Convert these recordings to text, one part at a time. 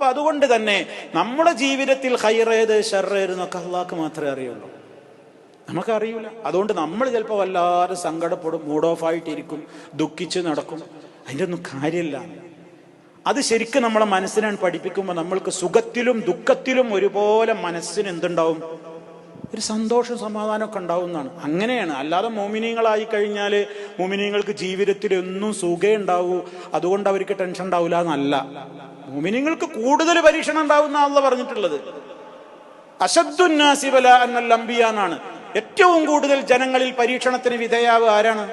അപ്പൊ അതുകൊണ്ട് തന്നെ നമ്മുടെ ജീവിതത്തിൽ ഹൈറേത് ഷെറേത് എന്നൊക്കെ അള്ളാഹ്ക്ക് മാത്രമേ അറിയുള്ളൂ. നമുക്കറിയില്ല അതുകൊണ്ട് നമ്മൾ ചിലപ്പോൾ വല്ലാതെ സങ്കടപ്പെടും മൂഡ് ഓഫ് ആയിട്ടിരിക്കും ദുഃഖിച്ച് നടക്കും. അതിന്റെ ഒന്നും കാര്യമില്ല. അത് ശരിക്കും നമ്മളെ മനസ്സിനാണ് പഠിപ്പിക്കുമ്പോൾ നമ്മൾക്ക് സുഖത്തിലും ദുഃഖത്തിലും ഒരുപോലെ മനസ്സിന് എന്തുണ്ടാവും? ഒരു സന്തോഷം സമാധാനമൊക്കെ ഉണ്ടാവും എന്നാണ് അങ്ങനെയാണ്. അല്ലാതെ മോമിനിയങ്ങളായി കഴിഞ്ഞാൽ മോമിനിയങ്ങൾക്ക് ജീവിതത്തിൽ എന്നും സുഖേ അതുകൊണ്ട് അവർക്ക് ടെൻഷൻ ഉണ്ടാവില്ല എന്നല്ല. മോമിനിയങ്ങൾക്ക് കൂടുതൽ പരീക്ഷണം ഉണ്ടാവും എന്നാണല്ലോ പറഞ്ഞിട്ടുള്ളത്. അശദ്ദുന്നാസിബല എന്ന അംബിയ എന്നാണ്. ഏറ്റവും കൂടുതൽ ജനങ്ങളിൽ പരീക്ഷണത്തിന് വിധേയാവ് ആരാണ്?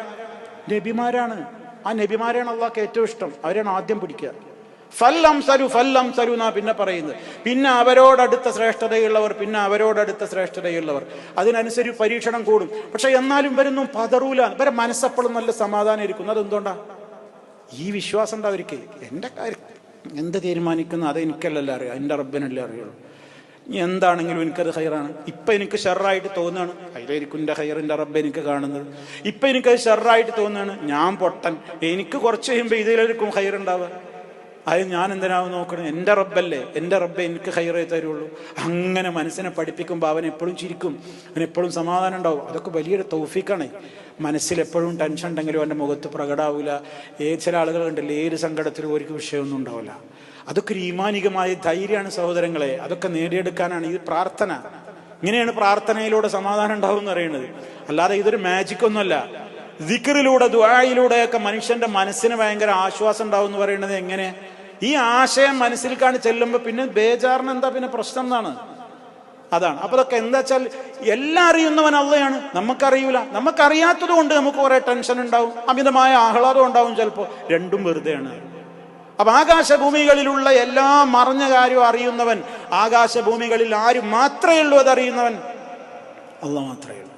നബിമാരാണ്. ആ നബിമാരെയാണ് അള്ളാഹ്ക്ക് ഏറ്റവും ഇഷ്ടം. അവരാണ് ആദ്യം പിടിക്കുക. ഫല്ലം സരു ഫല്ലം സരു എന്നാ പിന്നെ പറയുന്നത്. പിന്നെ അവരോടടുത്ത ശ്രേഷ്ഠതയുള്ളവർ പിന്നെ അവരോടടുത്ത ശ്രേഷ്ഠതയുള്ളവർ. അതിനനുസരിച്ച് പരീക്ഷണം കൂടും. പക്ഷെ എന്നാലും ഇവരൊന്നും പതറൂല. ഇവരെ മനസ്സപ്പോഴും നല്ല സമാധാനം ഇരിക്കുന്നു അതെന്തുകൊണ്ടാ? ഈ വിശ്വാസം ഉണ്ട് അവർക്ക്? എന്റെ കാര്യം എന്ത് തീരുമാനിക്കുന്നു അത് എനിക്കല്ലല്ലോ അറിയാം എന്റെ റബ്ബിനല്ലേ അറിയുള്ളൂ. എന്താണെങ്കിലും എനിക്കത് ഹൈറാണ്. ഇപ്പം എനിക്ക് ഷെറായിട്ട് തോന്നുകയാണ്. അതിലായിരിക്കും എന്റെ ഹൈറിന്റെ റബ്ബ് എനിക്ക് കാണുന്നത്. ഇപ്പം എനിക്കത് ഷെറായിട്ട് തോന്നുകയാണ്. ഞാൻ പൊട്ടൻ. എനിക്ക് കുറച്ച് കഴിയുമ്പോൾ ഇതിലായിരിക്കും ഹൈറുണ്ടാവുക. അത് ഞാൻ എന്തിനാവും നോക്കണം? എന്റെ റബ്ബല്ലേ. എന്റെ റബ്ബെ എനിക്ക് ഹൈറേ തരുള്ളൂ. അങ്ങനെ മനസ്സിനെ പഠിപ്പിക്കുമ്പോൾ അവൻ എപ്പോഴും ചിരിക്കും. അവൻ എപ്പോഴും സമാധാനം ഉണ്ടാവും. അതൊക്കെ വലിയൊരു തൗഫീക്കാണ് മനസ്സിൽ എപ്പോഴും ടെൻഷൻ ഉണ്ടെങ്കിലും അവന്റെ മുഖത്ത് പ്രകടാവില്ല ഏത് ചില ആളുകൾ കണ്ടില്ല ഏത് സങ്കടത്തിലും ഒരു വിഷയമൊന്നും ഉണ്ടാവില്ല. അതൊക്കെ ഒരു ഈമാനികമായ ധൈര്യമാണ് സഹോദരങ്ങളെ. അതൊക്കെ നേടിയെടുക്കാനാണ് ഈ പ്രാർത്ഥന. ഇങ്ങനെയാണ് പ്രാർത്ഥനയിലൂടെ സമാധാനം ഉണ്ടാവും എന്ന് പറയുന്നത്. അല്ലാതെ ഇതൊരു മാജിക് ഒന്നുമല്ല. ദിക്കറിലൂടെ ദുആയിലൂടെയൊക്കെ മനുഷ്യന്റെ മനസ്സിന് ഭയങ്കര ആശ്വാസം ഉണ്ടാവും എന്ന് പറയുന്നത് എങ്ങനെ? ഈ ആശയം മനസ്സിൽ കാണി ചെല്ലുമ്പോൾ പിന്നെ ബേജാറിന് എന്താ പിന്നെ പ്രശ്നം എന്നാണ്. അതാണ്. അപ്പൊ അതൊക്കെ എന്താ വെച്ചാൽ എല്ലാം അറിയുന്നവൻ അള്ളയാണ്. നമുക്കറിയൂല. നമുക്കറിയാത്തത് കൊണ്ട് നമുക്ക് കുറെ ടെൻഷൻ ഉണ്ടാവും. അമിതമായ ആഹ്ലാദം ഉണ്ടാവും ചിലപ്പോൾ രണ്ടും വെറുതെയാണ്. അപ്പൊ ആകാശഭൂമികളിലുള്ള എല്ലാ മറഞ്ഞ കാര്യവും അറിയുന്നവൻ ആകാശഭൂമികളിൽ ആരും മാത്രമേ ഉള്ളൂ അതറിയുന്നവൻ അള്ള മാത്രമേ ഉള്ളൂ.